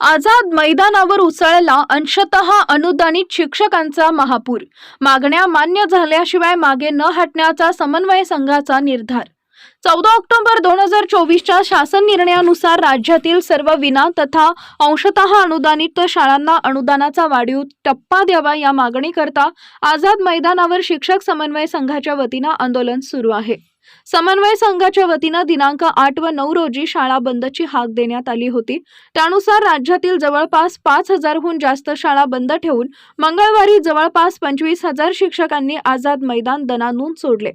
आझाद मैदानावर उसळला अंशतः अनुदानित शिक्षकांचा महापूर. मागण्या मान्य झाल्याशिवाय मागे न हटण्याचा समन्वय संघाचा निर्धार. चौदा ऑक्टोबर दोन हजार चोवीसच्या शासन निर्णयानुसार राज्यातील सर्व विना तथा अंशतः अनुदानित शाळांना अनुदानाचा वाढीव टप्पा द्यावा या मागणीकरता आझाद मैदानावर शिक्षक समन्वय संघाच्या वतीनं आंदोलन सुरू आहे. समन्वय संघाच्या वतीनं दिनांक आठ व नऊ रोजी शाळा बंदची हाक देण्यात आली होती. त्यानुसार राज्यातील जवळपास पाच हजारहून जास्त शाळा बंद ठेवून मंगळवारी जवळपास पंचवीस हजार शिक्षकांनी आझाद मैदान दणानून सोडले.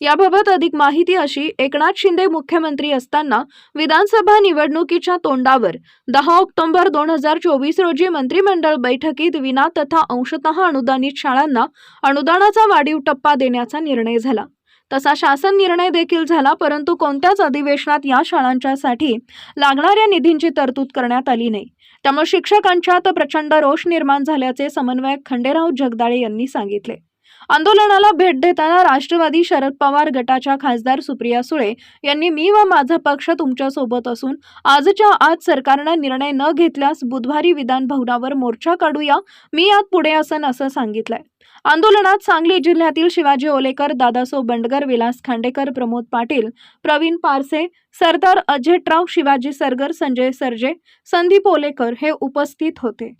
याबाबत अधिक माहिती अशी एकनाथ शिंदे मुख्यमंत्री असताना विधानसभा निवडणुकीच्या तोंडावर दहा ऑक्टोबर दोन हजार चोवीस रोजी मंत्रिमंडळ बैठकीत विना तथा अंशतः अनुदानित शाळांना अनुदानाचा वाढीव टप्पा देण्याचा निर्णय झाला. तसा शासन निर्णय देखील झाला परंतु कोणत्याच अधिवेशनात या शाळांच्यासाठी लागणाऱ्या निधींची तरतूद करण्यात आली नाही. त्यामुळे शिक्षकांच्यात प्रचंड रोष निर्माण झाल्याचे समन्वयक खंडेराव जगदाळे यांनी सांगितले. आंदोलनाला भेट देताना राष्ट्रवादी शरद पवार गटाच्या खासदार सुप्रिया सुळे यांनी मी व माझा पक्ष तुमच्यासोबत असून आजच्या आज सरकारनं निर्णय न घेतल्यास बुधवारी विधान भवनावर मोर्चा काढूया मी यात पुढे असन असं सांगितलंय. आंदोलनात सांगली जिल्ह्यातील शिवाजी ओलेकर दादासो बंडगर विलास खांडेकर प्रमोद पाटील प्रवीण पारसे सरदार अजेटराव शिवाजी सरगर संजय सरजे संदीप ओलेकर हे उपस्थित होते.